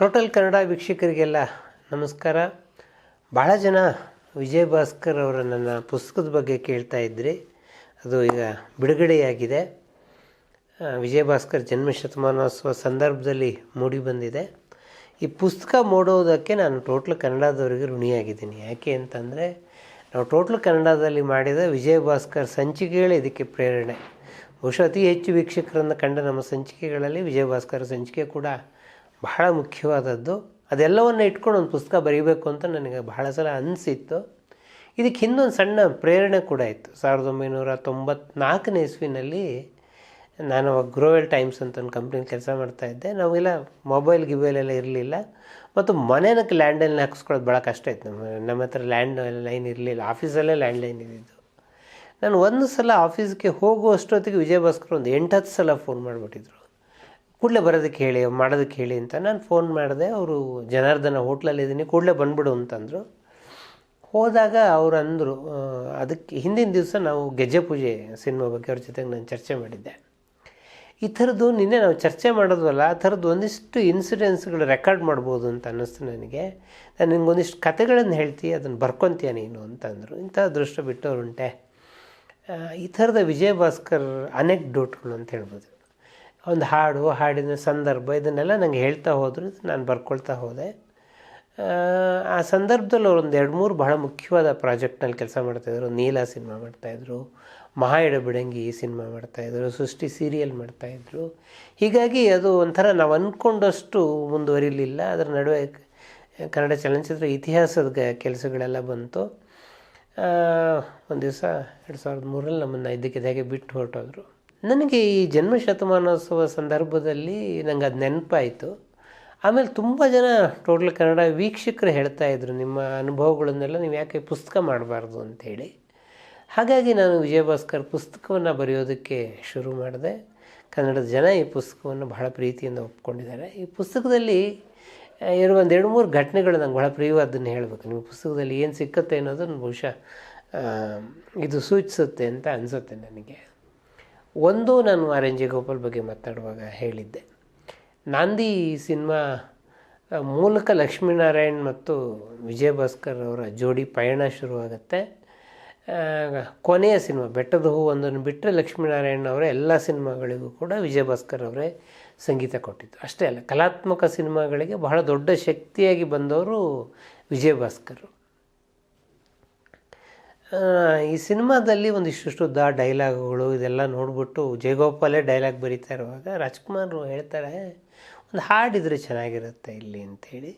Total Kannada ವೀಕ್ಷಕರಿಗೆಲ್ಲ ನಮಸ್ಕಾರ. ಭಾಳ ಜನ ವಿಜಯ್ ಭಾಸ್ಕರ್ ಅವರ ನನ್ನ ಪುಸ್ತಕದ ಬಗ್ಗೆ ಕೇಳ್ತಾ ಇದ್ರಿ. ಅದು ಈಗ ಬಿಡುಗಡೆಯಾಗಿದೆ. ವಿಜಯ್ ಭಾಸ್ಕರ್ ಜನ್ಮ ಶತಮಾನೋತ್ಸವ ಸಂದರ್ಭದಲ್ಲಿ ಮೂಡಿ ಬಂದಿದೆ. ಈ ಪುಸ್ತಕ ಮೂಡೋದಕ್ಕೆ ನಾನು ಟೋಟ್ಲ್ ಕನ್ನಡದವರಿಗೆ ಋಣಿಯಾಗಿದ್ದೀನಿ. ಯಾಕೆ ಅಂತಂದರೆ, ನಾವು ಟೋಟ್ಲ್ ಕನ್ನಡದಲ್ಲಿ ಮಾಡಿದ ವಿಜಯ್ ಭಾಸ್ಕರ್ ಸಂಚಿಕೆಗಳೇ ಇದಕ್ಕೆ ಪ್ರೇರಣೆ. ಬಹುಶಃ ಅತಿ ಹೆಚ್ಚು ವೀಕ್ಷಕರನ್ನು ಕಂಡ ನಮ್ಮ ಸಂಚಿಕೆಗಳಲ್ಲಿ ವಿಜಯ್ ಭಾಸ್ಕರ್ ಸಂಚಿಕೆ ಕೂಡ ಬಹಳ ಮುಖ್ಯವಾದದ್ದು. ಅದೆಲ್ಲವನ್ನು ಇಟ್ಕೊಂಡು ಒಂದು ಪುಸ್ತಕ ಬರೀಬೇಕು ಅಂತ ನನಗೆ ಬಹಳ ಸಲ ಅನಿಸಿತ್ತು. ಇದಕ್ಕೆ ಹಿಂದೊಂದು ಸಣ್ಣ ಪ್ರೇರಣೆ ಕೂಡ ಇತ್ತು. ಸಾವಿರದ ಒಂಬೈನೂರ ತೊಂಬತ್ನಾಲ್ಕನೇ ಇಸ್ವಿನಲ್ಲಿ ನಾನು ಗ್ರೋವೆಲ್ ಟೈಮ್ಸ್ ಅಂತ ಒಂದು ಕಂಪ್ನಿಲಿ ಕೆಲಸ ಮಾಡ್ತಾಯಿದ್ದೆ ನಾವೆಲ್ಲ ಮೊಬೈಲ್ ಗಿಬೈಲ್ ಎಲ್ಲ ಇರಲಿಲ್ಲ. ಮತ್ತು ಮನೆನಕ್ಕೆ ಲ್ಯಾಂಡ್ಲೈನ್ ಹಾಕಿಸ್ಕೊಳ್ಳೋದು ಭಾಳ ಕಷ್ಟ ಇತ್ತು. ನಮ್ಮ ನಮ್ಮ ಹತ್ರ ಲ್ಯಾಂಡ್ ಲೈನ್ ಇರಲಿಲ್ಲ. ಆಫೀಸಲ್ಲೇ ಲ್ಯಾಂಡ್ ಲೈನ್ ಇದ್ದಿದ್ದು. ನಾನು ಒಂದು ಸಲ ಆಫೀಸ್ಗೆ ಹೋಗುವಷ್ಟೊತ್ತಿಗೆ ವಿಜಯ ಭಾಸ್ಕರ್ ಒಂದು ಎಂಟು ಹತ್ತು ಸಲ ಫೋನ್ ಮಾಡಿಬಿಟ್ಟಿದ್ರು. ಕೂಡಲೇ ಬರೋದಕ್ಕೆ ಹೇಳಿ, ಮಾಡೋದಕ್ಕೆ ಹೇಳಿ ಅಂತ ನಾನು ಫೋನ್ ಮಾಡಿದೆ. ಅವರು ಜನಾರ್ದನ ಹೋಟ್ಲಲ್ಲಿ ಇದ್ದೀನಿ ಕೂಡಲೇ ಬಂದ್ಬಿಡು ಅಂತಂದರು. ಹೋದಾಗ ಅವ್ರು ಅಂದರು ಅದಕ್ಕೆ ಹಿಂದಿನ ದಿವಸ ನಾವು ಗೆಜ್ಜೆ ಪೂಜೆ ಸಿನಿಮಾ ಬಗ್ಗೆ ಅವ್ರ ಜೊತೆಗೆ ನಾನು ಚರ್ಚೆ ಮಾಡಿದ್ದೆ. ಈ ಥರದ್ದು ನಿನ್ನೆ ನಾವು ಚರ್ಚೆ ಮಾಡೋದ್ವಲ್ಲ, ಆ ಥರದ್ದು ಒಂದಿಷ್ಟು ಇನ್ಸಿಡೆನ್ಸ್ಗಳು ರೆಕಾರ್ಡ್ ಮಾಡ್ಬೋದು ಅಂತ ಅನ್ನಿಸ್ತು ನನಗೆ. ನಾನು ನಿಮ್ಗೆ ಒಂದಿಷ್ಟು ಕತೆಗಳನ್ನು ಹೇಳ್ತಿ, ಅದನ್ನು ಬರ್ಕೊತೀಯ ನೀನು ಅಂತಂದರು. ಇಂಥ ದೃಷ್ಟ ಬಿಟ್ಟವರುಂಟೆ ಈ ಥರದ ವಿಜಯ ಭಾಸ್ಕರ್ ಅನೆಕ್ಡೋಟ್ಗಳು ಅಂತ ಹೇಳ್ಬೋದು. ಒಂದು ಹಾಡು ಹಾಡಿನ ಸಂದರ್ಭ ಇದನ್ನೆಲ್ಲ ನಂಗೆ ಹೇಳ್ತಾ ಹೋದರು ನಾನು ಬರ್ಕೊಳ್ತಾ ಹೋದೆ. ಆ, ಸಂದರ್ಭದಲ್ಲಿ ಒಂದು ಎರಡು ಮೂರು ಬಹಳ ಮುಖ್ಯವಾದ ಪ್ರಾಜೆಕ್ಟ್ನಲ್ಲಿ ಕೆಲಸ ಮಾಡ್ತಾಯಿದ್ರು ನೀಲ ಸಿನಿಮಾ ಮಾಡ್ತಾಯಿದ್ರು ಮಹಾ ಬಿಡಂಗಿ ಸಿನಿಮಾ ಮಾಡ್ತಾಯಿದ್ರು ಸೃಷ್ಟಿ ಸೀರಿಯಲ್ ಮಾಡ್ತಾಯಿದ್ರು ಹೀಗಾಗಿ ಅದು ಒಂಥರ ನಾವು ಅಂದ್ಕೊಂಡಷ್ಟು ಮುಂದುವರಿಲಿಲ್ಲ. ಅದರ ನಡುವೆ ಕನ್ನಡ ಚಲನಚಿತ್ರ ಇತಿಹಾಸದ ಕೆಲಸಗಳೆಲ್ಲ ಬಂತು. ಒಂದು ದಿವಸ ಎರಡು ಸಾವಿರದ ಮೂರಲ್ಲಿ ನಮ್ಮನ್ನು ಇದ್ದಕ್ಕಿದ್ದಾಗೆ ಬಿಟ್ಟು ಹೊರಟೋದ್ರು. ನನಗೆ ಈ ಜನ್ಮ ಶತಮಾನೋತ್ಸವ ಸಂದರ್ಭದಲ್ಲಿ ನಂಗೆ ಅದು ನೆನಪಾಯಿತು. ಆಮೇಲೆ ತುಂಬ ಜನ ಟೋಟಲ್ ಕನ್ನಡ ವೀಕ್ಷಕರು ಹೇಳ್ತಾ ಇದ್ರು, ನಿಮ್ಮ ಅನುಭವಗಳನ್ನೆಲ್ಲ ನೀವು ಯಾಕೆ ಪುಸ್ತಕ ಮಾಡಬಾರ್ದು ಅಂತೇಳಿ. ಹಾಗಾಗಿ ನಾನು ವಿಜಯಭಾಸ್ಕರ್ ಪುಸ್ತಕವನ್ನು ಬರೆಯೋದಕ್ಕೆ ಶುರು ಮಾಡಿದೆ. ಕನ್ನಡದ ಜನ ಈ ಪುಸ್ತಕವನ್ನು ಬಹಳ ಪ್ರೀತಿಯಿಂದ ಒಪ್ಕೊಂಡಿದ್ದಾರೆ. ಈ ಪುಸ್ತಕದಲ್ಲಿ ಇರುವ ಒಂದು ಎರಡು ಮೂರು ಘಟನೆಗಳು ನಂಗೆ ಬಹಳ ಪ್ರಿಯವಾದನ್ನು ಹೇಳಬೇಕು. ನಿಮ್ಮ ಪುಸ್ತಕದಲ್ಲಿ ಏನು ಸಿಕ್ಕತ್ತೆ ಅನ್ನೋದನ್ನು ಬಹುಶಃ ಇದು ಸೂಚಿಸುತ್ತೆ ಅಂತ ಅನಿಸುತ್ತೆ ನನಗೆ. ಒಂದು ನಾನು ಆರ್ ಎನ್ ಜಿ ಗೋಪಾಲ್ ಬಗ್ಗೆ ಮಾತಾಡುವಾಗ ಹೇಳಿದ್ದೆ. ನಾಂದಿ ಸಿನಿಮಾ ಮೂಲಕ ಲಕ್ಷ್ಮೀನಾರಾಯಣ್ ಮತ್ತು ವಿಜಯ ಭಾಸ್ಕರ್ ಅವರ ಜೋಡಿ ಪಯಣ ಶುರುವಾಗುತ್ತೆ. ಕೊನೆಯ ಸಿನಿಮಾ, ಬೆಟ್ಟದ ಹೂ ಒಂದನ್ನು ಬಿಟ್ಟರೆ ಲಕ್ಷ್ಮೀನಾರಾಯಣ್ ಅವರ ಎಲ್ಲ ಸಿನಿಮಾಗಳಿಗೂ ಕೂಡ ವಿಜಯ ಭಾಸ್ಕರ್ ಅವರೇ ಸಂಗೀತ ಕೊಟ್ಟಿದ್ದು. ಅಷ್ಟೇ ಅಲ್ಲ, ಕಲಾತ್ಮಕ ಸಿನಿಮಾಗಳಿಗೆ ಬಹಳ ದೊಡ್ಡ ಶಕ್ತಿಯಾಗಿ ಬಂದವರು ವಿಜಯ ಭಾಸ್ಕರ್ ಈ ಸಿನಿಮಾದಲ್ಲಿ ಒಂದಿಷ್ಟು ಡೈಲಾಗ್ಗಳು ಇದೆಲ್ಲ ನೋಡಿಬಿಟ್ಟು ಜಯಗೋಪಾಲೇ ಡೈಲಾಗ್ ಬರೀತಾ ಇರುವಾಗ ರಾಜ್ಕುಮಾರ್ ಹೇಳ್ತಾರೆ, ಒಂದು ಹಾಡಿದರೆ ಚೆನ್ನಾಗಿರುತ್ತೆ ಇಲ್ಲಿ ಅಂತೇಳಿ.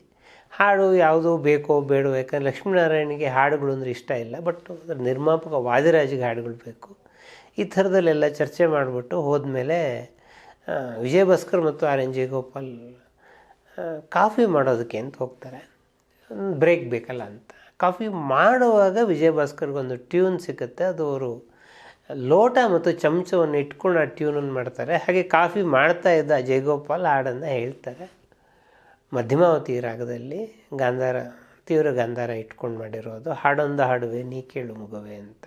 ಹಾಡು ಯಾವುದು ಬೇಕೋ ಬೇಡೋ, ಯಾಕಂದರೆ ಲಕ್ಷ್ಮೀನಾರಾಯಣಿಗೆ ಹಾಡುಗಳು ಅಂದರೆ ಇಷ್ಟ ಇಲ್ಲ, ಬಟ್ ಅದರ ನಿರ್ಮಾಪಕ ವಾದಿರಾಜಿಗೆ ಹಾಡುಗಳು ಬೇಕು. ಈ ಥರದಲ್ಲೆಲ್ಲ ಚರ್ಚೆ ಮಾಡಿಬಿಟ್ಟು ಹೋದ್ಮೇಲೆ ವಿಜಯ್ ಭಾಸ್ಕರ್ ಮತ್ತು ಆರ್ ಎನ್ ಜಯಗೋಪಾಲ್ ಕಾಫಿ ಮಾಡೋದಕ್ಕೆ ಅಂತ ಹೋಗ್ತಾರೆ. ಬ್ರೇಕ್ ಬೇಕಲ್ಲ ಅಂತ. ಕಾಫಿ ಮಾಡುವಾಗ ವಿಜಯ ಭಾಸ್ಕರ್ಗೊಂದು ಟ್ಯೂನ್ ಸಿಗುತ್ತೆ. ಅದು ಅವರು ಲೋಟ ಮತ್ತು ಚಮಚವನ್ನು ಇಟ್ಕೊಂಡು ಆ ಟ್ಯೂನನ್ನು ಮಾಡ್ತಾರೆ. ಹಾಗೆ ಕಾಫಿ ಮಾಡ್ತಾ ಇದ್ದ ಜಯಗೋಪಾಲ್ ಹಾಡನ್ನು ಹೇಳ್ತಾರೆ. ಮಧ್ಯಮಾವತಿ ರಾಗದಲ್ಲಿ ಗಾಂಧಾರ, ತೀವ್ರ ಗಾಂಧಾರ ಇಟ್ಕೊಂಡು ಮಾಡಿರೋದು. ಹಾಡೊಂದು ಹಾಡುವೆ, ನೀ ಕೇಳು ಮುಗವೆ ಅಂತ.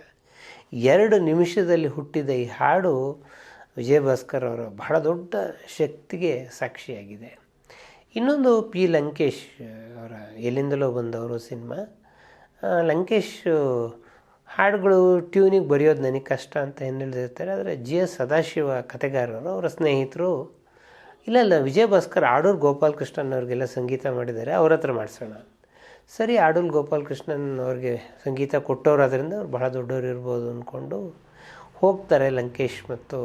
ಎರಡು ನಿಮಿಷದಲ್ಲಿ ಹುಟ್ಟಿದ ಈ ಹಾಡು ವಿಜಯಭಾಸ್ಕರ್ ಅವರ ಬಹಳ ದೊಡ್ಡ ಶಕ್ತಿಗೆ ಸಾಕ್ಷಿಯಾಗಿದೆ. ಇನ್ನೊಂದು ಪಿ ಲಂಕೇಶ್ ಅವರ ಎಲ್ಲಿಂದಲೋ ಬಂದವರು ಸಿನಿಮಾ. ಲಂಕೇಶ್, ಹಾಡುಗಳು ಟ್ಯೂನಿಗೆ ಬರೆಯೋದು ನನಗೆ ಕಷ್ಟ ಅಂತ ಹಿನ್ನೆಲೆದಿರ್ತಾರೆ ಆದರೆ ಜಿ ಎಸ್ ಸದಾಶಿವ ಕತೆಗಾರರು ಅವರ ಸ್ನೇಹಿತರು, ಇಲ್ಲ ಇಲ್ಲ ವಿಜಯ್ ಭಾಸ್ಕರ್ ಆಡೂರು ಗೋಪಾಲ್ ಕೃಷ್ಣನ್ ಅವ್ರಿಗೆಲ್ಲ ಸಂಗೀತ ಮಾಡಿದ್ದಾರೆ. ಅವ್ರ ಹತ್ರ ಮಾಡಿಸೋಣ. ಸರಿ, ಆಡೂರು ಗೋಪಾಲ್ ಕೃಷ್ಣನ್ ಅವ್ರಿಗೆ ಸಂಗೀತ ಕೊಟ್ಟವ್ರು ಅದರಿಂದ ಅವ್ರು ಬಹಳ ದೊಡ್ಡವ್ರು ಇರ್ಬೋದು ಅಂದ್ಕೊಂಡು ಹೋಗ್ತಾರೆ ಲಂಕೇಶ್ ಮತ್ತು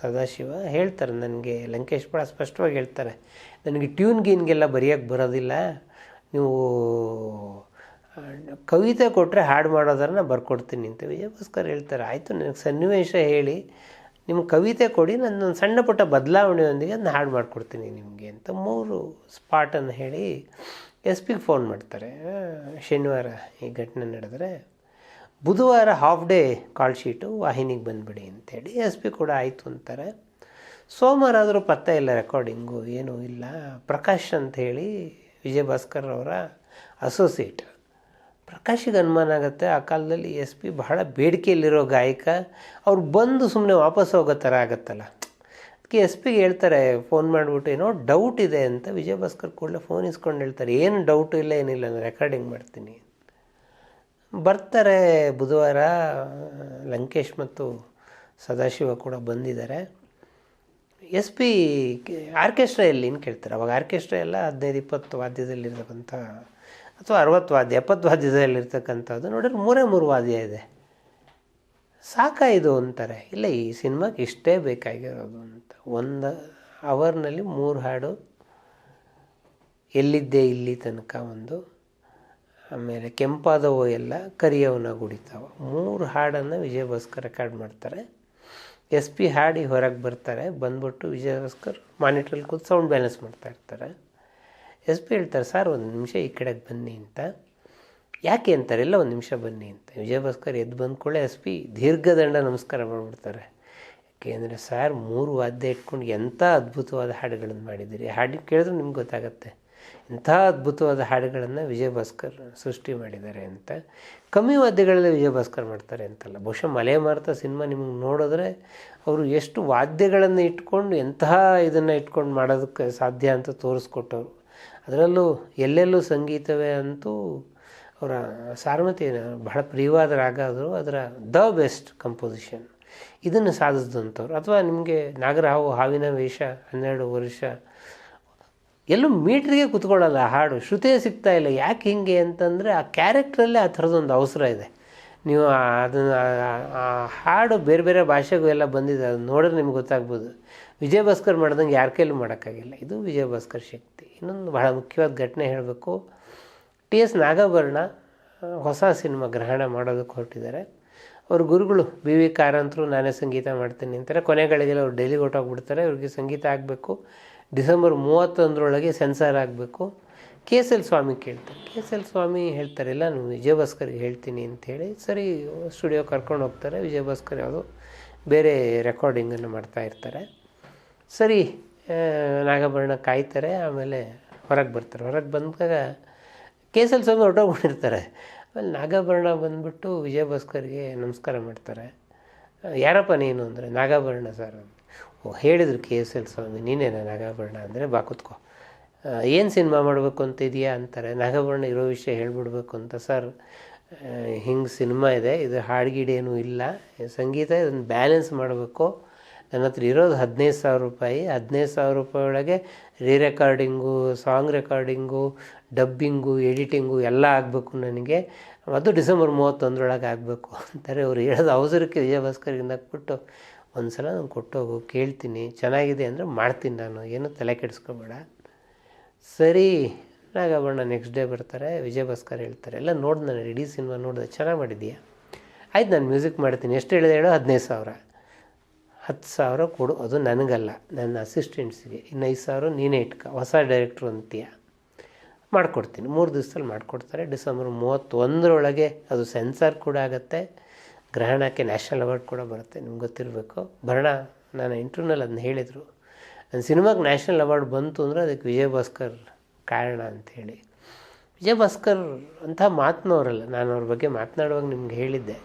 ಸದಾಶಿವ. ಹೇಳ್ತಾರೆ ನನಗೆ, ಲಂಕೇಶ್ ಭಾಳ ಸ್ಪಷ್ಟವಾಗಿ ಹೇಳ್ತಾರೆ, ನನಗೆ ಟ್ಯೂನ್ ಗೀನ್ಗೆಲ್ಲ ಬರೆಯೋಕ್ಕೆ ಬರೋದಿಲ್ಲ. ನೀವು ಕವಿತೆ ಕೊಟ್ಟರೆ ಹಾಡು ಮಾಡೋದನ್ನು ಬರ್ಕೊಡ್ತೀನಿ ಅಂತ ವಿಜಯ ಭಾಸ್ಕರ್ ಹೇಳ್ತಾರೆ. ಆಯಿತು, ನನಗೆ ಸನ್ನಿವೇಶ ಹೇಳಿ ನಿಮ್ಮ ಕವಿತೆ ಕೊಡಿ ನನ್ನ ಸಣ್ಣ ಪುಟ್ಟ ಬದಲಾವಣೆಯೊಂದಿಗೆ ಅದನ್ನ ಹಾಡು ಮಾಡಿಕೊಡ್ತೀನಿ ನಿಮಗೆ ಅಂತ ಮೂರು ಸ್ಪಾಟನ್ನು ಹೇಳಿ ಎಸ್ ಪಿಗೆ ಫೋನ್ ಮಾಡ್ತಾರೆ ಶನಿವಾರ ಈ ಘಟನೆ ನಡೆದರೆ ಬುಧವಾರ ಹಾಫ್ ಡೇ ಕಾಲ್ ಶೀಟು ವಾಹಿನಿಗೆ ಬಂದುಬಿಡಿ ಅಂತೇಳಿ ಎಸ್ ಪಿ ಕೂಡ ಆಯಿತು ಅಂತಾರೆ. ಸೋಮವಾರ ಆದರೂ ಪತ್ತೆ ಇಲ್ಲ ರೆಕಾರ್ಡಿಂಗು ಏನೂ ಇಲ್ಲ. ಪ್ರಕಾಶ್ ಅಂತ ಹೇಳಿ ವಿಜಯ ಭಾಸ್ಕರ್ ಅವರ ಅಸೋಸಿಯೇಟ್ ಪ್ರಕಾಶಿಗೆ ಅನುಮಾನ ಆಗುತ್ತೆ. ಆ ಕಾಲದಲ್ಲಿ ಎಸ್ ಪಿ ಬಹಳ ಬೇಡಿಕೆಯಲ್ಲಿರೋ ಗಾಯಕ. ಅವ್ರು ಬಂದು ಸುಮ್ಮನೆ ವಾಪಸ್ ಹೋಗೋ ಥರ ಆಗುತ್ತಲ್ಲ. ಅದಕ್ಕೆ ಎಸ್ ಪಿಗೆ ಹೇಳ್ತಾರೆ ಫೋನ್ ಮಾಡಿಬಿಟ್ಟು, ಏನೋ ಡೌಟ್ ಇದೆ ಅಂತ ವಿಜಯ್ ಭಾಸ್ಕರ್ ಕೂಡಲೇ ಫೋನ್ ಇಸ್ಕೊಂಡು ಹೇಳ್ತಾರೆ. ಏನು ಡೌಟ್ ಇಲ್ಲ, ಏನಿಲ್ಲ ಅಂದರೆ ರೆಕಾರ್ಡಿಂಗ್ ಮಾಡ್ತೀನಿ. ಬರ್ತಾರೆ ಬುಧವಾರ, ಲಂಕೇಶ್ ಮತ್ತು ಸದಾಶಿವ ಕೂಡ ಬಂದಿದ್ದಾರೆ. ಎಸ್ ಪಿ ಆರ್ಕೆಸ್ಟ್ರಾ ಎಲ್ಲಿ, ಏನು ಕೇಳ್ತಾರೆ? ಅವಾಗ ಆರ್ಕೆಸ್ಟ್ರಾ ಎಲ್ಲ ಹದಿನೈದು, ಇಪ್ಪತ್ತು ವಾದ್ಯದಲ್ಲಿರ್ತಕ್ಕಂಥ ಅಥವಾ ಅರವತ್ತು ವಾದ್ಯ, ಎಪ್ಪತ್ತು ನೋಡಿದ್ರೆ ಮೂರೇ ಮೂರು ವಾದ್ಯ ಇದೆ. ಸಾಕ ಇದು ಅಂತಾರೆ. ಇಲ್ಲ, ಈ ಸಿನಿಮಾಗೆ ಇಷ್ಟೇ ಬೇಕಾಗಿರೋದು ಅಂತ. ಒಂದು ಅವರ್ನಲ್ಲಿ ಮೂರು ಹಾಡು ಎಲ್ಲಿದ್ದೆ ಇಲ್ಲಿ ತನಕ ಒಂದು, ಆಮೇಲೆ ಕೆಂಪಾದವು ಎಲ್ಲ ಕರಿಯವನ ಗುಡಿತಾವ. ಮೂರು ಹಾಡನ್ನು ವಿಜಯ ಭಾಸ್ಕರ್ ರೆಕಾರ್ಡ್ ಮಾಡ್ತಾರೆ. ಎಸ್ ಪಿ ಹಾಡಿ ಹೊರಗೆ ಬರ್ತಾರೆ. ಬಂದ್ಬಿಟ್ಟು ವಿಜಯ ಭಾಸ್ಕರ್ ಮಾನಿಟ್ರಲ್ಲಿ ಕೂತು ಸೌಂಡ್ ಬ್ಯಾಲೆನ್ಸ್ ಮಾಡ್ತಾ ಇರ್ತಾರೆ. ಎಸ್ ಪಿ ಹೇಳ್ತಾರೆ, ಸರ್ ಒಂದು ನಿಮಿಷ ಈ ಕಡೆಗೆ ಬನ್ನಿ ಅಂತ. ಯಾಕೆ ಅಂತಾರೆ ಎಲ್ಲ ಒಂದು ನಿಮಿಷ ಬನ್ನಿ ಅಂತ. ವಿಜಯ ಭಾಸ್ಕರ್ ಎದ್ದು ಬಂದ್ಕೊಳ್ಳೆ ಎಸ್ ಪಿ ದೀರ್ಘದಂಡ ನಮಸ್ಕಾರ ಮಾಡಿಬಿಡ್ತಾರೆ. ಯಾಕೆಂದರೆ ಸರ್ ಮೂರು ವಾದ್ಯ ಇಟ್ಕೊಂಡು ಎಂಥ ಅದ್ಭುತವಾದ ಹಾಡುಗಳನ್ನು ಮಾಡಿದ್ದೀರಿ? ಹಾಡು ಕೇಳಿದ್ರೆ ನಿಮ್ಗೆ ಗೊತ್ತಾಗತ್ತೆ. ಎಂಥ ಅದ್ಭುತವಾದ ಹಾಡುಗಳನ್ನು ವಿಜಯ ಭಾಸ್ಕರ್ ಸೃಷ್ಟಿ ಮಾಡಿದ್ದಾರೆ ಅಂತ. ಕಮ್ಮಿ ವಾದ್ಯಗಳಲ್ಲಿ ವಿಜಯ ಭಾಸ್ಕರ್ ಮಾಡ್ತಾರೆ ಅಂತಲ್ಲ. ಬಹುಶಃ ಮಲೆ ಮಾರುತ ಸಿನಿಮಾ ನಿಮಗೆ ನೋಡಿದ್ರೆ ಅವರು ಎಷ್ಟು ವಾದ್ಯಗಳನ್ನು ಇಟ್ಕೊಂಡು ಎಂತಹ ಇದನ್ನು ಇಟ್ಕೊಂಡು ಮಾಡೋದಕ್ಕೆ ಸಾಧ್ಯ ಅಂತ ತೋರಿಸ್ಕೊಟ್ಟವರು. ಅದರಲ್ಲೂ ಎಲ್ಲೆಲ್ಲೂ ಸಂಗೀತವೇ ಅಂತೂ ಅವರ ಸಾರ್ವತಿ ಬಹಳ ಪ್ರಿಯವಾದ ರಾಗ ಆದರೂ ಅದರ ದ ಬೆಸ್ಟ್ ಕಂಪೋಸಿಷನ್. ಇದನ್ನು ಸಾಧಿಸಿದಂಥವ್ರು. ಅಥವಾ ನಿಮಗೆ ನಾಗರಹಾವು ಹಾವಿನ ವೇಷ ಹನ್ನೆರಡು ವರ್ಷ. ಎಲ್ಲೂ ಮೀಟ್ರಿಗೆ ಕುತ್ಕೊಳ್ಳಲ್ಲ ಹಾಡು. ಶ್ರುತೇ ಸಿಗ್ತಾ ಇಲ್ಲ. ಯಾಕೆ ಹಿಂಗೆ ಅಂತಂದರೆ ಆ ಕ್ಯಾರೆಕ್ಟ್ರಲ್ಲೇ ಆ ಥರದೊಂದು ಅವಸರ ಇದೆ. ನೀವು ಅದನ್ನು ಹಾಡು ಬೇರೆ ಬೇರೆ ಭಾಷೆಗೂ ಎಲ್ಲ ಬಂದಿದೆ. ಅದನ್ನು ನೋಡಿದ್ರೆ ನಿಮ್ಗೆ ಗೊತ್ತಾಗ್ಬೋದು. ವಿಜಯ ಭಾಸ್ಕರ್ ಮಾಡ್ದಂಗೆ ಯಾರ ಕೈಲೂ ಮಾಡೋಕ್ಕಾಗಿಲ್ಲ. ಇದು ವಿಜಯ ಭಾಸ್ಕರ್ ಶಕ್ತಿ. ಇನ್ನೊಂದು ಬಹಳ ಮುಖ್ಯವಾದ ಘಟನೆ ಹೇಳಬೇಕು. ಟಿ ಎಸ್ ನಾಗಾಭರಣ ಹೊಸ ಸಿನಿಮಾ ಗ್ರಹಣ ಮಾಡೋದಕ್ಕೆ ಹೊರಟಿದ್ದಾರೆ. ಅವ್ರ ಗುರುಗಳು ಬಿ ವಿ ಕಾರಂತರು ನಾನೇ ಸಂಗೀತ ಮಾಡ್ತೀನಿ ಅಂತಾರೆ. ಕೊನೆಗಳಿಗೆಲ್ಲ ಅವ್ರು ಡೈಲಿ ಹೊಟ್ಟೋಗ್ಬಿಡ್ತಾರೆ ಅವ್ರಿಗೆ ಸಂಗೀತ ಆಗಬೇಕು. ಡಿಸೆಂಬರ್ ಮೂವತ್ತೊಂದರೊಳಗೆ ಸೆನ್ಸಾರ್ ಆಗಬೇಕು. ಕೆ ಎಸ್ ಎಲ್ ಸ್ವಾಮಿ ಕೇಳ್ತಾರೆ. ಕೆ ಎಸ್ ಎಲ್ ಸ್ವಾಮಿ ಹೇಳ್ತಾರೆ, ಇಲ್ಲ ನಾನು ವಿಜಯ ಭಾಸ್ಕರ್ಗೆ ಹೇಳ್ತೀನಿ ಅಂಥೇಳಿ ಸರಿ, ಸ್ಟುಡಿಯೋ ಕರ್ಕೊಂಡು ಹೋಗ್ತಾರೆ. ವಿಜಯ ಭಾಸ್ಕರ್ ಯಾವುದು ಬೇರೆ ರೆಕಾರ್ಡಿಂಗನ್ನು ಮಾಡ್ತಾ ಇರ್ತಾರೆ. ಸರಿ ನಾಗಾಭರಣ ಕಾಯ್ತಾರೆ, ಆಮೇಲೆ ಹೊರಗೆ ಬರ್ತಾರೆ. ಹೊರಗೆ ಬಂದಾಗ ಕೇಸಲ್ ಸ್ವಾಮಿ ಹೊರಟೋಗ್ಬಿಟ್ಟಿರ್ತಾರೆ. ಆಮೇಲೆ ನಾಗಾಭರಣ ಬಂದ್ಬಿಟ್ಟು ವಿಜಯ ಭಾಸ್ಕರ್ಗೆ ನಮಸ್ಕಾರ ಮಾಡ್ತಾರೆ. ಯಾರಪ್ಪ ನೀನು ಅಂದರೆ ನಾಗಾಭರಣ ಸರ್ ಅಂತ. ಓ, ಹೇಳಿದ್ರು ಕೆ ಎಸ್ ಎಲ್ ಸ್ವಾಮಿ, ನೀನೇನ ನಾಗಾಭರಣ ಅಂದರೆ, ಬಾ ಕೂತ್ಕೋ. ಏನು ಸಿನಿಮಾ ಮಾಡಬೇಕು ಅಂತ ಇದೆಯಾ ಅಂತಾರೆ. ನಾಗಾಭರಣ ಇರೋ ವಿಷಯ ಹೇಳ್ಬಿಡ್ಬೇಕು ಅಂತ ಸರ್. ಹಿಂಗೆ ಸಿನಿಮಾ ಇದೆ, ಇದು ಹಾಡುಗೀಡೇನೂ ಇಲ್ಲ. ಸಂಗೀತ ಇದನ್ನು ಬ್ಯಾಲೆನ್ಸ್ ಮಾಡಬೇಕು. ನನ್ನ ಹತ್ರ ಇರೋದು ಹದಿನೈದು ಸಾವಿರ ರೂಪಾಯಿ. ಹದಿನೈದು ಸಾವಿರ ರೂಪಾಯಿ ಒಳಗೆ rerecording song recording dubbing editing ಎಲ್ಲ ಆಗಬೇಕು ನನಗೆ. ಅದು ಡಿಸೆಂಬರ್ ಮೂವತ್ತೊಂದರೊಳಗೆ ಆಗಬೇಕು. ಅಂತಾರೆ ಅವ್ರು ಹೇಳೋದು ಅವಸರಕ್ಕೆ ವಿಜಯ ಭಾಸ್ಕರ್ಗೆ ನಕ್ಬಿಟ್ಟು ಒಂದು ಸಲ ನಾನು ಕೊಟ್ಟೋಗು ಕೇಳ್ತೀನಿ. ಚೆನ್ನಾಗಿದೆ ಅಂದರೆ ಮಾಡ್ತೀನಿ ನಾನು. ಏನು ತಲೆ ಕೆಡಿಸ್ಕೋಬೇಡ. ಸರಿ, ನಾಗಬಣ್ಣ ನೆಕ್ಸ್ಟ್ ಡೇ ಬರ್ತಾರೆ. ವಿಜಯ ಭಾಸ್ಕರ್ ಹೇಳ್ತಾರೆ, ಎಲ್ಲ ನೋಡ್ದೆ ನಾನು, ಇಡೀ ಸಿನಿಮಾ ನೋಡಿದೆ, ಚೆನ್ನಾಗಿ ಮಾಡಿದೀಯಾ ಆಯ್ತು, ನಾನು ಮ್ಯೂಸಿಕ್ ಮಾಡ್ತೀನಿ. ಎಷ್ಟು ಹೇಳಿದೆ ಹೇಳೋ? ಹದಿನೈದು ಸಾವಿರ. ಹತ್ತು ಸಾವಿರ ಕೊಡು, ಅದು ನನಗಲ್ಲ, ನನ್ನ ಅಸಿಸ್ಟೆಂಟ್ಸಿಗೆ ಇನ್ನು ಐದು ಸಾವಿರ ನೀನೇ ಇಟ್ಕ, ಹೊಸ ಡೈರೆಕ್ಟ್ರು ಅಂತೀಯ. ಮಾಡಿಕೊಡ್ತೀನಿ. ಮೂರು ದಿವಸದಲ್ಲಿ ಮಾಡಿಕೊಡ್ತಾರೆ. ಡಿಸೆಂಬರ್ ಮೂವತ್ತೊಂದರೊಳಗೆ ಅದು ಸೆನ್ಸಾರ್ ಕೂಡ ಆಗುತ್ತೆ. ಗ್ರಹಣಕ್ಕೆ ನ್ಯಾಷನಲ್ ಅವಾರ್ಡ್ ಕೂಡ ಬರುತ್ತೆ, ನಿಮ್ಗೆ ಗೊತ್ತಿರಬೇಕು. ಭರಣ, ನಾನು ಇಂಟರ್ನಲ್ ಅದನ್ನ ಹೇಳಿದರು. ನನ್ನ ಸಿನಿಮಾಗೆ ನ್ಯಾಷನಲ್ ಅವಾರ್ಡ್ ಬಂತು ಅಂದರೆ ಅದಕ್ಕೆ ವಿಜಯ್ ಭಾಸ್ಕರ್ ಕಾರಣ ಅಂಥೇಳಿ ವಿಜಯ್ ಭಾಸ್ಕರ್ ಅಂಥ ಮಾತನವರಲ್ಲ, ನಾನು ಅವ್ರ ಬಗ್ಗೆ ಮಾತನಾಡುವಾಗ ನಿಮ್ಗೆ ಹೇಳಿದ್ದೆ.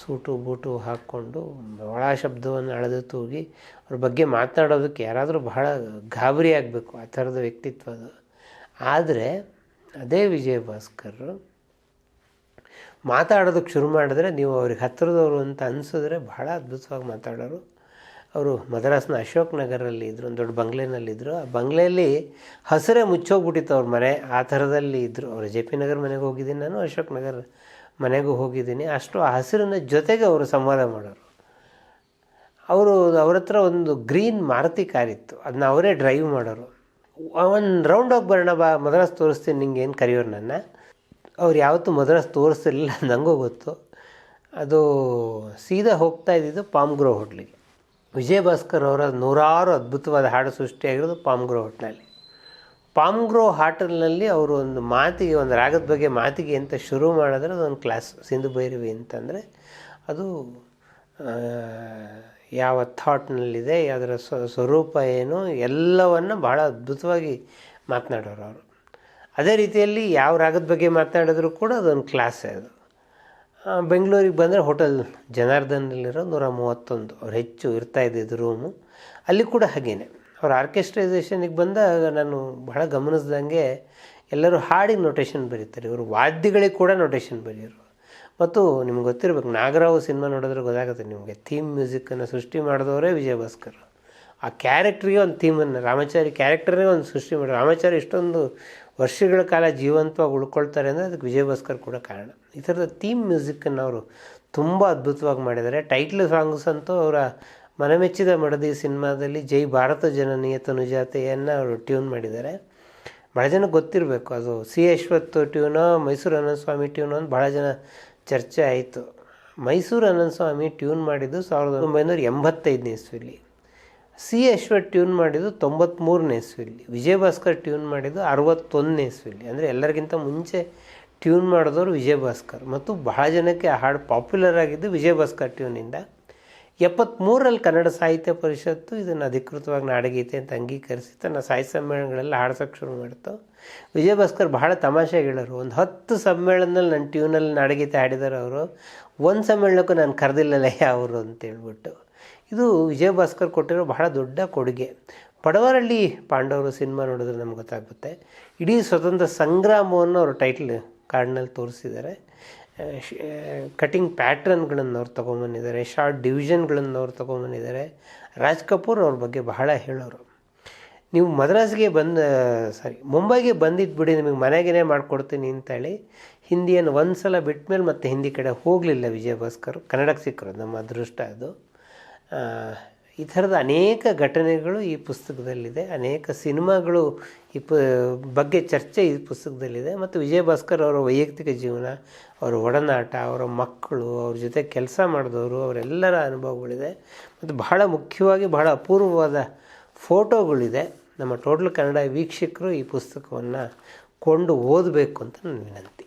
ಸೂಟು ಬೂಟು ಹಾಕ್ಕೊಂಡು ಒಳ ಶಬ್ದವನ್ನು ಅಳೆದು ತೂಗಿ ಅವ್ರ ಬಗ್ಗೆ ಮಾತನಾಡೋದಕ್ಕೆ ಯಾರಾದರೂ ಬಹಳ ಗಾಬರಿ ಆಗಬೇಕು ಆ ಥರದ ವ್ಯಕ್ತಿತ್ವ ಅದು. ಆದರೆ ಅದೇ ವಿಜಯ ಭಾಸ್ಕರ್ ಮಾತಾಡೋದಕ್ಕೆ ಶುರು ಮಾಡಿದ್ರೆ ನೀವು ಅವ್ರಿಗೆ ಹತ್ತಿರದವರು ಅಂತ ಅನಿಸಿದ್ರೆ ಬಹಳ ಅದ್ಭುತವಾಗಿ ಮಾತಾಡೋರು. ಅವರು ಮದ್ರಾಸ್ನ ಅಶೋಕ್ ನಗರಲ್ಲಿ ಇದ್ದರು ಒಂದು ದೊಡ್ಡ ಬಂಗ್ಲೆನಲ್ಲಿದ್ದರು ಆ ಬಂಗ್ಲೆಯಲ್ಲಿ ಹಸಿರೇ ಮುಚ್ಚೋಗ್ಬಿಟ್ಟಿತ್ತು ಅವ್ರ ಮನೆ. ಆ ಥರದಲ್ಲಿ ಇದ್ದರು ಅವರು ಜೆ ಪಿ ನಗರ್ ಮನೆಗೆ ಹೋಗಿದ್ದೀನಿ ನಾನು, ಅಶೋಕ್ ನಗರ್ ಮನೆಗೂ ಹೋಗಿದ್ದೀನಿ. ಅಷ್ಟು ಹಸಿರಿನ ಜೊತೆಗೆ ಅವರು ಸಂವಾದ ಮಾಡೋರು. ಅವರು ಅವ್ರ ಹತ್ರ ಒಂದು ಗ್ರೀನ್ ಮಾರುತಿ ಕಾರ್ ಇತ್ತು. ಅದನ್ನ ಅವರೇ ಡ್ರೈವ್ ಮಾಡೋರು. ಒಂದು ರೌಂಡ್ ಹೋಗಿ ಬರೋಣ ಬಾ, ಮದ್ರಾಸ್ ತೋರಿಸ್ತೀನಿ ನಿಂಗೆ ಏನು ಕರೆಯೋರು ನನ್ನ. ಅವ್ರು ಯಾವತ್ತೂ ಮದ್ರಾಸ್ ತೋರಿಸ್ತಿರ್ಲಿಲ್ಲ ನನಗೂ ಗೊತ್ತು. ಅದು ಸೀದಾ ಹೋಗ್ತಾ ಇದ್ದಿದ್ದು ಪಾಮ್ಗ್ರೋ ಹೋಟ್ಲಿಗೆ ವಿಜಯ್ ಭಾಸ್ಕರ್ ಅವರ ನೂರಾರು ಅದ್ಭುತವಾದ ಹಾಡು ಸೃಷ್ಟಿಯಾಗಿರೋದು ಪಾಮ್ಗ್ರೋ ಹೋಟ್ಲಲ್ಲಿ ಪಾಮ್ಗ್ರೋ ಹಾಟಲ್ನಲ್ಲಿ ಅವರು ಒಂದು ಮಾತಿಗೆ, ಒಂದು ರಾಗದ ಬಗ್ಗೆ ಮಾತಿಗೆ ಅಂತ ಶುರು ಮಾಡಿದ್ರೆ ಅದೊಂದು ಕ್ಲಾಸ್, ಸಿಂಧು ಭೈರವಿ ಅಂತಂದರೆ ಅದು ಯಾವ ಥಾಟ್ನಲ್ಲಿದೆ, ಅದರ ಸ್ವರೂಪ ಏನು, ಎಲ್ಲವನ್ನು ಬಹಳ ಅದ್ಭುತವಾಗಿ ಮಾತನಾಡೋರು ಅವರು. ಅದೇ ರೀತಿಯಲ್ಲಿ ಯಾವ ರಾಗದ ಬಗ್ಗೆ ಮಾತನಾಡಿದ್ರು ಕೂಡ ಅದೊಂದು ಕ್ಲಾಸೇ ಅದು. ಬೆಂಗಳೂರಿಗೆ ಬಂದರೆ ಹೋಟೆಲ್ ಜನಾರ್ದನಲ್ಲಿರೋ ನೂರ ಮೂವತ್ತೊಂದು, ಅವ್ರು ಹೆಚ್ಚು ಇರ್ತಾ ಇದ್ದಿದ್ದು ರೂಮು. ಅಲ್ಲಿ ಕೂಡ ಹಾಗೇನೆ. ಅವ್ರ ಆರ್ಕೆಸ್ಟ್ರೈಸೇಷನಿಗೆ ಬಂದಾಗ ನಾನು ಬಹಳ ಗಮನಿಸ್ದಂಗೆ ಎಲ್ಲರೂ ಹಾಡಿಗೆ ನೋಟೇಷನ್ ಬರೀತಾರೆ. ಇವರು ವಾದ್ಯಗಳಿಗೆ ಕೂಡ ನೋಟೇಷನ್ ಬರೆಯೋರು ಮತ್ತು ನಿಮ್ಗೆ ಗೊತ್ತಿರ್ಬೇಕು, ನಾಗರಾವ್ ಸಿನಿಮಾ ನೋಡಿದ್ರೆ ಗೊತ್ತಾಗುತ್ತೆ ನಿಮಗೆ ಥೀಮ್ ಮ್ಯೂಸಿಕ್ಕನ್ನು ಸೃಷ್ಟಿ ಮಾಡಿದವರೇ ವಿಜಯ ಭಾಸ್ಕರ್ ಆ ಕ್ಯಾರೆಕ್ಟ್ರಿಗೆ ಒಂದು ಥೀಮನ್ನು ರಾಮಾಚಾರಿ ಕ್ಯಾರೆಕ್ಟರ್ನೇ ಒಂದು ಸೃಷ್ಟಿ ಮಾಡಿ, ರಾಮಾಚಾರಿ ಇಷ್ಟೊಂದು ವರ್ಷಗಳ ಕಾಲ ಜೀವಂತವಾಗಿ ಉಳ್ಕೊಳ್ತಾರೆ ಅಂದರೆ ಅದಕ್ಕೆ ವಿಜಯ ಭಾಸ್ಕರ್ ಕೂಡ ಕಾರಣ. ಈ ಥರದ ಥೀಮ್ ಮ್ಯೂಸಿಕ್ಕನ್ನು ಅವರು ತುಂಬ ಅದ್ಭುತವಾಗಿ ಮಾಡಿದ್ದಾರೆ. ಟೈಟ್ಲ್ ಸಾಂಗ್ಸ್ ಅಂತೂ ಅವರ ಮನಮೆಚ್ಚಿದ ಮಡದಿ ಸಿನಿಮಾದಲ್ಲಿ ಜೈ ಭಾರತ ಜನನೀಯ ತನುಜಾತೆಯನ್ನು ಅವರು ಟ್ಯೂನ್ ಮಾಡಿದ್ದಾರೆ. ಭಾಳ ಜನ ಗೊತ್ತಿರಬೇಕು ಅದು. ಸಿ ಅಶ್ವತ್ ಟ್ಯೂನೋ, ಮೈಸೂರು ಅನಂತ ಸ್ವಾಮಿ ಟ್ಯೂನೋ ಅಂತ ಭಾಳ ಜನ ಚರ್ಚೆ ಆಯಿತು. ಮೈಸೂರು ಅನಂತ ಸ್ವಾಮಿ ಟ್ಯೂನ್ ಮಾಡಿದ್ದು ಸಾವಿರದ ಒಂಬೈನೂರ ಎಂಬತ್ತೈದನೇ ಇಸ್ವಿಲಿ. ಸಿ ಅಶ್ವಥ್ ಟ್ಯೂನ್ ಮಾಡಿದ್ದು ತೊಂಬತ್ತ್ಮೂರನೇ ಇಸ್ವಿಲಿ. ವಿಜಯ ಭಾಸ್ಕರ್ ಟ್ಯೂನ್ ಮಾಡಿದ್ದು ಅರವತ್ತೊಂದನೇ ಇಸ್ವಿಲಿ. ಅಂದರೆ ಎಲ್ಲರಿಗಿಂತ ಮುಂಚೆ ಟ್ಯೂನ್ ಮಾಡಿದವರು ವಿಜಯ ಭಾಸ್ಕರ್. ಮತ್ತು ಬಹಳ ಜನಕ್ಕೆ ಹಾಡು ಪಾಪ್ಯುಲರ್ ಆಗಿದ್ದು ವಿಜಯ ಭಾಸ್ಕರ್ ಟ್ಯೂನಿಂದ. ಎಪ್ಪತ್ತ್ಮೂರರಲ್ಲಿ ಕನ್ನಡ ಸಾಹಿತ್ಯ ಪರಿಷತ್ತು ಇದನ್ನು ಅಧಿಕೃತವಾಗಿ ನಾಡಗೀತೆ ಅಂತ ಅಂಗೀಕರಿಸಿ ತನ್ನ ಸಾಹಿತ್ಯ ಸಮ್ಮೇಳನಗಳೆಲ್ಲ ಹಾಡ್ಸೋಕ್ಕೆ ಶುರು ಮಾಡ್ತು. ವಿಜಯಭಾಸ್ಕರ್ ಬಹಳ ತಮಾಷೆಗೆ ಹೇಳೋರು. ಒಂದು ಹತ್ತು ಸಮ್ಮೇಳನದಲ್ಲಿ ನನ್ನ ಟ್ಯೂನಲ್ಲಿ ನಾಡಗೀತೆ ಹಾಡಿದಾರೆ ಅವರು. ಒಂದು ಸಮ್ಮೇಳನಕ್ಕೂ ನಾನು ಕರೆದಿಲ್ಲಲ್ಲ ಅವರು ಅಂತ ಹೇಳ್ಬಿಟ್ಟು. ಇದು ವಿಜಯಭಾಸ್ಕರ್ ಕೊಟ್ಟಿರೋ ಬಹಳ ದೊಡ್ಡ ಕೊಡುಗೆ. ಪಡವರಳ್ಳಿ ಪಾಂಡವರು ಸಿನಿಮಾ ನೋಡಿದ್ರೆ ನಮ್ಗೆ ಗೊತ್ತಾಗುತ್ತೆ. ಇಡೀ ಸ್ವತಂತ್ರ ಸಂಗ್ರಾಮವನ್ನು ಅವರು ಟೈಟ್ಲ್ ಕಾರ್ಡ್ನಲ್ಲಿ ತೋರಿಸಿದ್ದಾರೆ. ಕಟಿಂಗ್ ಪ್ಯಾಟ್ರನ್ಗಳನ್ನು ಅವ್ರು ತೊಗೊಂಬಂದಿದ್ದಾರೆ, ಶಾರ್ಟ್ ಡಿವಿಷನ್ಗಳನ್ನು ಅವ್ರು ತೊಗೊಂಬಂದಿದ್ದಾರೆ. ರಾಜ್ ಕಪೂರ್ ಅವ್ರ ಬಗ್ಗೆ ಬಹಳ ಹೇಳೋರು. ನೀವು ಮದ್ರಾಸ್ಗೆ ಬಂದು ಸಾರಿ ಮುಂಬೈಗೆ ಬಂದಿದ್ದು ಬಿಡಿ ನಿಮಗೆ ಮನೆಗೇ ಮಾಡಿಕೊಡ್ತೀನಿ ಅಂತೇಳಿ ಹಿಂದಿಯನ್ನು ಒಂದು ಸಲ ಬಿಟ್ಟ ಮೇಲೆ ಮತ್ತೆ ಹಿಂದಿ ಕಡೆ ಹೋಗಲಿಲ್ಲ ವಿಜಯ ಭಾಸ್ಕರ್ ಕನ್ನಡಕ್ಕೆ ಸಿಕ್ಕರು ನಮ್ಮ ಅದೃಷ್ಟ ಅದು. ಈ ಥರದ ಅನೇಕ ಘಟನೆಗಳು ಈ ಪುಸ್ತಕದಲ್ಲಿದೆ. ಅನೇಕ ಸಿನಿಮಾಗಳು ಈ ಪ, ಬಗ್ಗೆ ಚರ್ಚೆ ಈ ಪುಸ್ತಕದಲ್ಲಿದೆ. ಮತ್ತು ವಿಜಯ ಭಾಸ್ಕರ್ ಅವರ ವೈಯಕ್ತಿಕ ಜೀವನ, ಅವರ ಒಡನಾಟ, ಅವರ ಮಕ್ಕಳು, ಅವ್ರ ಜೊತೆ ಕೆಲಸ ಮಾಡಿದವರು, ಅವರೆಲ್ಲರ ಅನುಭವಗಳಿದೆ. ಮತ್ತು ಬಹಳ ಮುಖ್ಯವಾಗಿ ಬಹಳ ಅಪೂರ್ವವಾದ ಫೋಟೋಗಳಿದೆ. ನಮ್ಮ ಟೋಟಲ್ ಕನ್ನಡ ವೀಕ್ಷಕರು ಈ ಪುಸ್ತಕವನ್ನು ಕೊಂಡು ಓದಬೇಕು ಅಂತ ನನ್ನ ವಿನಂತಿ.